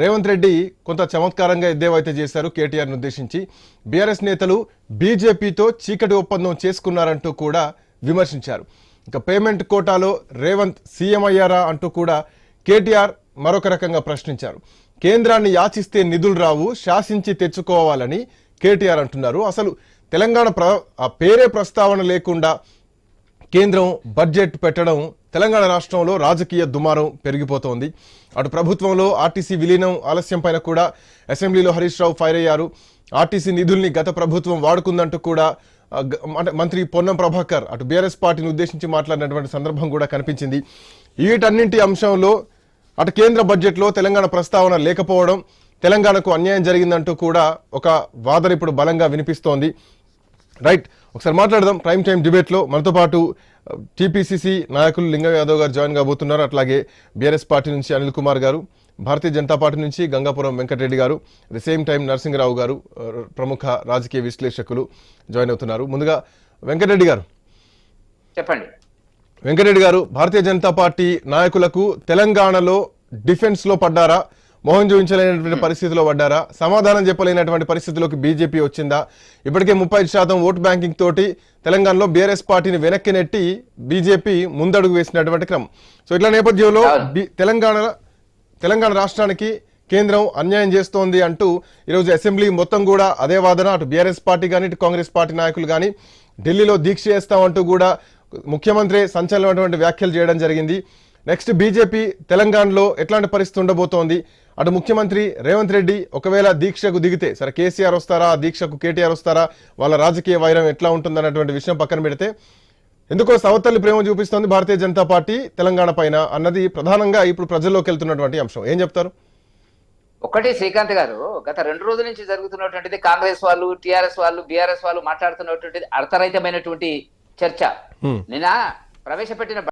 రేవంత్ రెడ్డి కొంత చమత్కారంగా ఎద్దేవైతే చేశారు కేటీఆర్ను ఉద్దేశించి. బీఆర్ఎస్ నేతలు బీజేపీతో చీకటి ఒప్పందం చేసుకున్నారంటూ కూడా విమర్శించారు. ఇక పేమెంట్ కోటాలో రేవంత్ సీఎం అయ్యారా అంటూ కూడా కేటీఆర్ మరొక రకంగా ప్రశ్నించారు. కేంద్రాన్ని యాచిస్తే నిధులు రావు శాసించి తెచ్చుకోవాలని కేటీఆర్ అంటున్నారు. అసలు తెలంగాణ ప్ర ఆ పేరే ప్రస్తావన లేకుండా కేంద్రం బడ్జెట్ పెట్టడం తెలంగాణ రాష్ట్రంలో రాజకీయ దుమారం పెరిగిపోతోంది. అటు ప్రభుత్వంలో ఆర్టీసీ విలీనం ఆలస్యం పైన కూడా అసెంబ్లీలో హరీష్ రావు ఫైర్ అయ్యారు. ఆర్టీసీ నిధుల్ని గత ప్రభుత్వం వాడుకుందంటూ కూడా మంత్రి పొన్నం ప్రభాకర్ అటు బీఆర్ఎస్ పార్టీని ఉద్దేశించి మాట్లాడినటువంటి సందర్భం కూడా కనిపించింది. వీటన్నింటి అంశంలో అటు కేంద్ర బడ్జెట్లో తెలంగాణ ప్రస్తావన లేకపోవడం తెలంగాణకు అన్యాయం జరిగిందంటూ కూడా ఒక వాదన ఇప్పుడు బలంగా వినిపిస్తోంది. రైట్ ఒకసారి మాట్లాడదాం. ప్రైమ్ టైం డిబేట్లో మనతో పాటు టీపీసీసీ నాయకులు లింగం యాదవ్ గారు జాయిన్ కాబోతున్నారు. అట్లాగే బీఆర్ఎస్ పార్టీ నుంచి అనిల్ కుమార్ గారు భారతీయ జనతా పార్టీ నుంచి గంగాపురం వెంకటరెడ్డి గారు ది సేమ్ టైం నరసింహరావు గారు ప్రముఖ రాజకీయ విశ్లేషకులు జాయిన్ అవుతున్నారు. ముందుగా వెంకటరెడ్డి గారు. చెప్పండి. వెంకటరెడ్డి గారు భారతీయ జనతా పార్టీ నాయకులకు తెలంగాణలో డిఫెన్స్లో పడ్డారా? మోహన్ చూపించలేనటువంటి పరిస్థితిలో పడ్డారా? సమాధానం చెప్పలేనటువంటి పరిస్థితిలోకి బీజేపీ వచ్చిందా? ఇప్పటికే ముప్పై శాతం ఓటు బ్యాంకింగ్ తోటి తెలంగాణలో బీఆర్ఎస్ పార్టీని వెనక్కి నెట్టి బీజేపీ ముందడుగు వేసినటువంటి క్రమం. సో ఇట్లా నేపథ్యంలో తెలంగాణ తెలంగాణ రాష్ట్రానికి కేంద్రం అన్యాయం చేస్తోంది అంటూ ఈరోజు అసెంబ్లీ మొత్తం కూడా అదే వాదన. అటు బీఆర్ఎస్ పార్టీ కానీ ఇటు కాంగ్రెస్ పార్టీ నాయకులు కానీ ఢిల్లీలో దీక్ష చేస్తామంటూ కూడా ముఖ్యమంత్రి సంచలనమైనటువంటి వ్యాఖ్యలు చేయడం జరిగింది. నెక్స్ట్ బీజేపీ తెలంగాణలో ఎట్లాంటి పరిస్థితి ఉండబోతోంది? అటు ముఖ్యమంత్రి రేవంత్ రెడ్డి ఒకవేళ దీక్షకు దిగితే సరే కేసీఆర్ వస్తారా? దీక్షకు కేటీఆర్ వస్తారా? వాళ్ళ రాజకీయ వైరం ఎట్లా ఉంటుందన్నటువంటి విషయం పక్కన పెడితే ఎందుకో సవతల్లి ప్రేమ చూపిస్తోంది భారతీయ జనతా పార్టీ తెలంగాణ పైన అన్నది ప్రధానంగా ఇప్పుడు ప్రజల్లోకి వెళ్తున్నటువంటి అంశం. ఏం చెప్తారు? ఒకటి శ్రీకాంత్ గారు గత రెండు రోజుల నుంచి జరుగుతున్నటువంటిది కాంగ్రెస్ వాళ్ళు టిఆర్ఎస్ వాళ్ళు బీఆర్ఎస్ వాళ్ళు మాట్లాడుతున్నటువంటిది అర్థరహితమైనటువంటి చర్చ. నిన్న ప్రవేశపెట్టిన